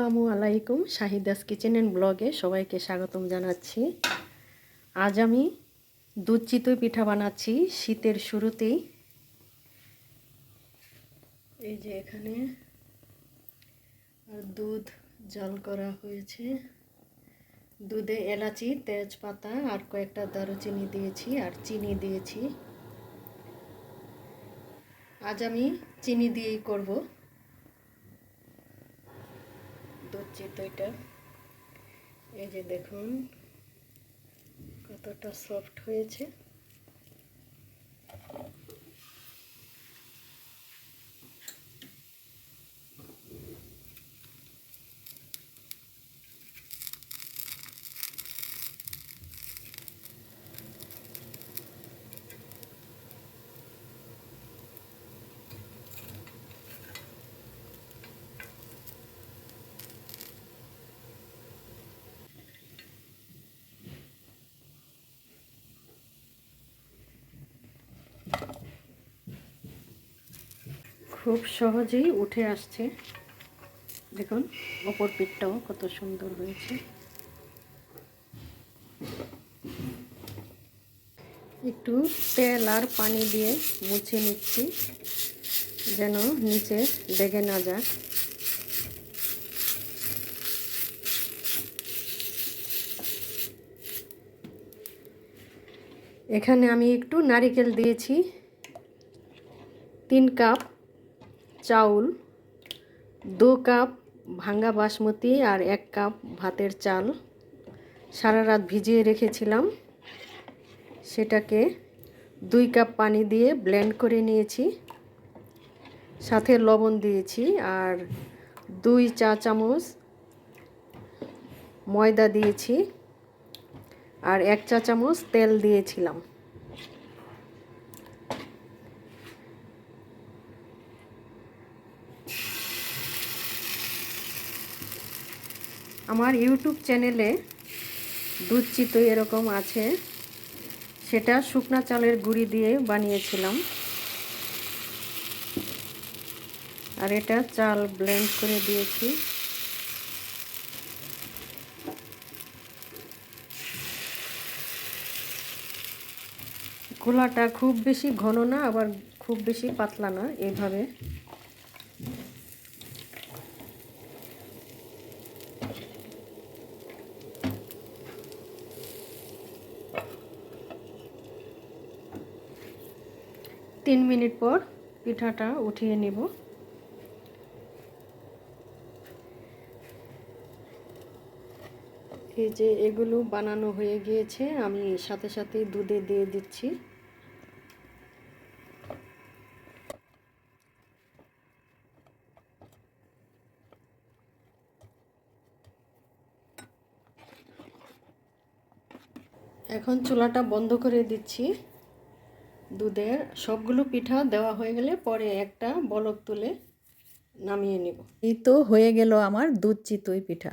আসসালামু আলাইকুম Shahida's kitchen and ব্লগে সবাইকে স্বাগতম জানাচ্ছি। আজ আমি দুধ চিতই পিঠা বানাচ্ছি শীতের শুরুতেই। এই যে এখানে দুধ জল করা হয়েছে। দুধে এলাচি, তেজপাতা আর কয়েকটা দারুচিনি দিয়েছি আর চিনি দিয়েছি। আজ আমি চিনি দিয়েই করব। দুধ এটা। এই যে দেখুন কতটা সফট হয়েছে। খুব সহজেই উঠে আসছে। দেখুন অপর পিঠটাও কত সুন্দর হয়েছে। একটু তেল আর পানি দিয়ে মুছে নিচ্ছি, যেন নিচে লেগে না যাক এখানে আমি একটু নারিকেল দিয়েছি, তিন কাপ। চাউল, দু কাপ ভাঙ্গা বাসমতি আর এক কাপ ভাতের চাল। সারা রাত ভিজিয়ে রেখেছিলাম। সেটাকে দুই কাপ পানি দিয়ে ব্লেন্ড করে নিয়েছি। সাথে লবণ দিয়েছি আর দুই চা চামচ ময়দা দিয়েছি। আর এক চা চামচ তেল দিয়েছিলাম। আমার ইউটিউব চ্যানেলে দুধ চিতই এরকম আছে। সেটা শুকনা চালের গুঁড়ি দিয়ে বানিয়েছিলাম। আর এটা চাল ব্লেন্ড করে দিয়েছি। গোলাটা খুব বেশি ঘন না, আবার খুব বেশি পাতলা না এইভাবে তিন মিনিট পর পিঠাটা উঠিয়ে নেব। এই যে এগুলো বানানো হয়ে গিয়েছে, আমি সাথে সাথে দুধে দিয়ে দিচ্ছি। এখন চুলাটা বন্ধ করে দিচ্ছি। দুধের সবগুলো পিঠা দেওয়া হয়ে গেলে পরে একটা বলক তুলে নামিয়ে নিব। এই তো হয়ে গেল আমার দুধ চিতই পিঠা।